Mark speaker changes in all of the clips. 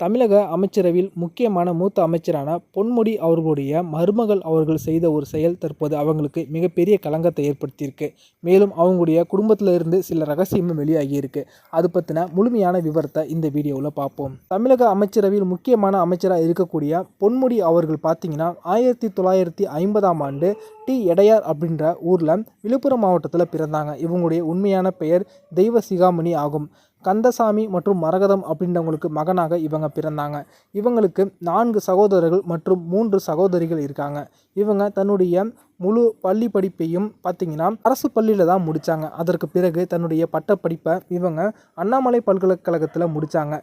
Speaker 1: தமிழக அமைச்சரவையில் முக்கியமான மூத்த அமைச்சரான பொன்முடி அவர்களுடைய மருமகள் அவர்கள் செய்த ஒரு செயல் தற்போது அவங்களுக்கு மிகப்பெரிய களங்கத்தை ஏற்படுத்தியிருக்கு. மேலும் அவங்களுடைய குடும்பத்தில் இருந்து சில ரகசியமும் வெளியாகியிருக்கு. அது பற்றின முழுமையான விவரத்தை இந்த வீடியோவில் பார்ப்போம். தமிழக அமைச்சரவையில் முக்கியமான அமைச்சராக இருக்கக்கூடிய பொன்முடி அவர்கள் பார்த்தீங்கன்னா ஆயிரத்தி தொள்ளாயிரத்தி ஐம்பதாம் ஆண்டு டி. எடையார் அப்படின்ற ஊரில் விழுப்புரம் மாவட்டத்தில் பிறந்தாங்க. இவங்களுடைய உண்மையான பெயர் தெய்வ சிகாமணி ஆகும். கந்தசாமி மற்றும் மரகதம் அப்படின்றவங்களுக்கு மகனாக இவங்க பிறந்தாங்க. இவங்களுக்கு நான்கு சகோதரர்கள் மற்றும் மூன்று சகோதரிகள் இருக்காங்க. இவங்க தன்னுடைய முழு பள்ளி படிப்பையும் பார்த்திங்கன்னா அரசு பள்ளியில் தான் முடித்தாங்க அதற்கு பிறகு தன்னுடைய பட்டப்படிப்பை இவங்க அண்ணாமலை பல்கலைக்கழகத்தில் முடித்தாங்க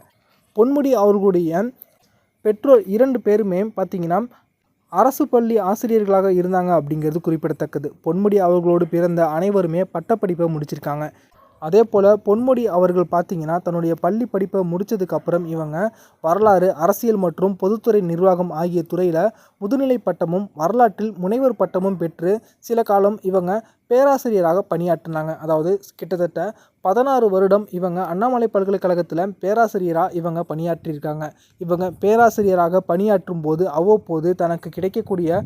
Speaker 1: பொன்முடி அவர்களுடைய பெற்றோர் இரண்டு பேருமே பார்த்திங்கன்னா அரசு பள்ளி ஆசிரியர்களாக இருந்தாங்க அப்படிங்கிறது குறிப்பிடத்தக்கது. பொன்முடி அவர்களோடு பிறந்த அனைவருமே பட்டப்படிப்பை முடிச்சிருக்காங்க. அதே போல் பொன்முடி அவர்கள் பார்த்திங்கன்னா தன்னுடைய பள்ளி படிப்பை முடித்ததுக்கப்புறம் இவங்க வரலாறு அரசியல் மற்றும் பொதுத்துறை நிர்வாகம் ஆகிய துறையில் முதுநிலை பட்டமும் வரலாற்றில் முனைவர் பட்டமும் பெற்று சில காலம் இவங்க பேராசிரியராக பணியாற்றினாங்க. அதாவது கிட்டத்தட்ட பதினாறு வருடம் இவங்க அண்ணாமலை பல்கலைக்கழகத்தில் பேராசிரியராக இவங்க பணியாற்றியிருக்காங்க. இவங்க பேராசிரியராக பணியாற்றும் போது அவ்வப்போது தனக்கு கிடைக்கக்கூடிய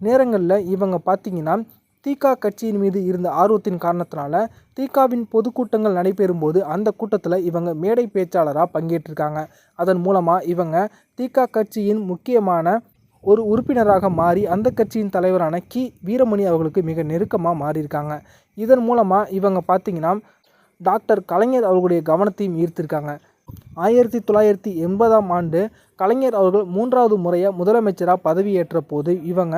Speaker 1: நேரங்களில் இவங்க பார்த்திங்கன்னா தீகா கட்சியின் மீது இருந்த ஆர்வத்தின் காரணத்தினால தீகாவின் பொதுக்கூட்டங்கள் நடைபெறும் போது அந்த கூட்டத்தில் இவங்க மேடை பேச்சாளராக பங்கேற்றிருக்காங்க. அதன் மூலமாக இவங்க தீகா கட்சியின் முக்கியமான ஒரு உறுப்பினராக மாறி அந்த கட்சியின் தலைவரான கி. வீரமணி அவர்களுக்கு மிக நெருக்கமாக மாறியிருக்காங்க. இதன் மூலமாக இவங்க பார்த்திங்கன்னா டாக்டர் கலைஞர் அவர்களுடைய கவனத்தையும் ஈர்த்திருக்காங்க. ஆயிரத்தி தொள்ளாயிரத்தி எண்பதாம் ஆண்டு கலைஞர் அவர்கள் மூன்றாவது முறையாக முதலமைச்சராக பதவியேற்ற போது இவங்க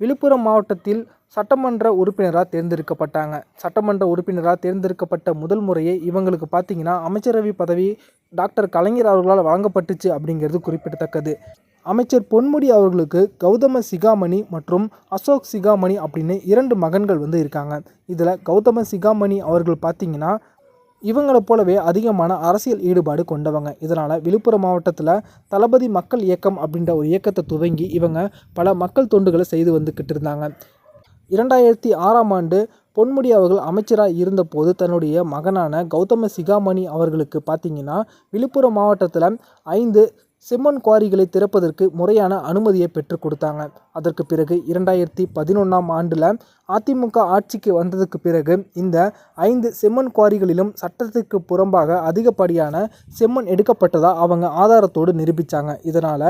Speaker 1: விழுப்புரம் மாவட்டத்தில் சட்டமன்ற உறுப்பினராக தேர்ந்தெடுக்கப்பட்டாங்க. சட்டமன்ற உறுப்பினராக தேர்ந்தெடுக்கப்பட்ட முதல் முறையே இவங்களுக்கு பார்த்தீங்கன்னா அமைச்சரவை பதவி டாக்டர் கலைஞர் அவர்களால் வழங்கப்பட்டுச்சு அப்படிங்கிறது குறிப்பிடத்தக்கது. அமைச்சர் பொன்முடி அவர்களுக்கு கௌதம சிகாமணி மற்றும் அசோக் சிகாமணி அப்படின்னு இரண்டு மகன்கள் வந்து இருக்காங்க. இதில் கௌதம சிகாமணி அவர்கள் பார்த்தீங்கன்னா இவங்களைப் போலவே அதிகமான அரசியல் ஈடுபாடு கொண்டவங்க. இதனால் விழுப்புரம் மாவட்டத்தில் தளபதி மக்கள் இயக்கம் அப்படின்ற ஒரு இயக்கத்தை துவங்கி இவங்க பல மக்கள் தொண்டுகளை செய்து வந்துக்கிட்டு இருந்தாங்க. இரண்டாயிரத்தி ஆறாம் ஆண்டு பொன்முடி அவர்கள் அமைச்சராக இருந்தபோது தன்னுடைய மகனான கௌதம சிகாமணி அவர்களுக்கு பார்த்தீங்கன்னா விழுப்புரம் மாவட்டத்தில் ஐந்து செம்மண் குவாரிகளை திறப்பதற்கு முறையான அனுமதியை பெற்றுக் கொடுத்தாங்க. அதற்கு பிறகு இரண்டாயிரத்தி பதினொன்றாம் ஆண்டில் அதிமுக ஆட்சிக்கு வந்ததுக்கு பிறகு இந்த ஐந்து செம்மண் குவாரிகளிலும் சட்டத்திற்கு புறம்பாக அதிகப்படியான செம்மண் எடுக்கப்பட்டதாக அவங்க ஆதாரத்தோடு நிரூபித்தாங்க இதனால்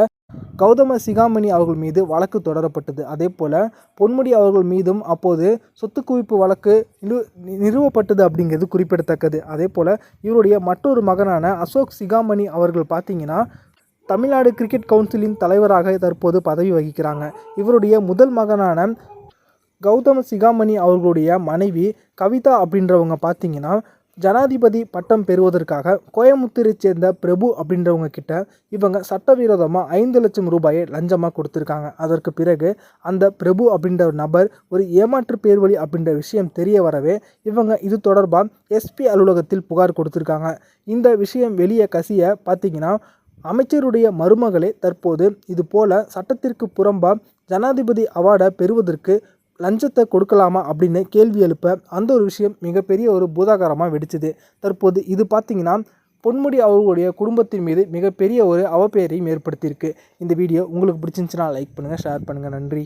Speaker 1: கௌதம சிகாமணி அவர்கள் மீது வழக்கு தொடரப்பட்டது. அதே போல் பொன்முடி அவர்கள் மீதும் அப்போது சொத்து குவிப்பு வழக்கு நிறுவப்பட்டது அப்படிங்கிறது குறிப்பிடத்தக்கது. அதே போல் இவருடைய மற்றொரு மகனான அசோக் சிகாமணி அவர்கள் பார்த்தீங்கன்னா தமிழ்நாடு கிரிக்கெட் கவுன்சிலின் தலைவராக தற்போது பதவி வகிக்கிறாங்க. இவருடைய முதல் மகனான கௌதம் சிகாமணி அவர்களுடைய மனைவி கவிதா அப்படின்றவங்க பார்த்தீங்கன்னா ஜனாதிபதி பட்டம் பெறுவதற்காக கோயமுத்தூரை சேர்ந்த பிரபு அப்படின்றவங்க கிட்ட இவங்க சட்டவிரோதமாக ஐந்து லட்சம் ரூபாயை லஞ்சமாக கொடுத்துருக்காங்க. அதற்கு பிறகு அந்த பிரபு அப்படின்ற ஒரு நபர் ஒரு ஏமாற்று பேர்வழி அப்படின்ற விஷயம் தெரிய வரவே இவங்க இது தொடர்பாக எஸ்பி அலுவலகத்தில் புகார் கொடுத்துருக்காங்க. இந்த விஷயம் வெளியே கசிய பார்த்தீங்கன்னா அமைச்சருடைய மருமகளே தற்போது இது போல சட்டத்திற்கு புறம்பா ஜனாதிபதி அவார்டை பெறுவதற்கு லஞ்சத்தை கொடுக்கலாமா அப்படின்னு கேள்வி எழுப்ப அந்த ஒரு விஷயம் மிகப்பெரிய ஒரு பூதாகாரமாக வெடிச்சுது. தற்போது இது பார்த்திங்கன்னா பொன்முடி அவர்களுடைய குடும்பத்தின் மீது மிகப்பெரிய ஒரு அவப்பெயரையும் ஏற்படுத்தியிருக்கு. இந்த வீடியோ உங்களுக்கு பிடிச்சிருந்துச்சுன்னா லைக் பண்ணுங்கள் ஷேர் பண்ணுங்கள் நன்றி.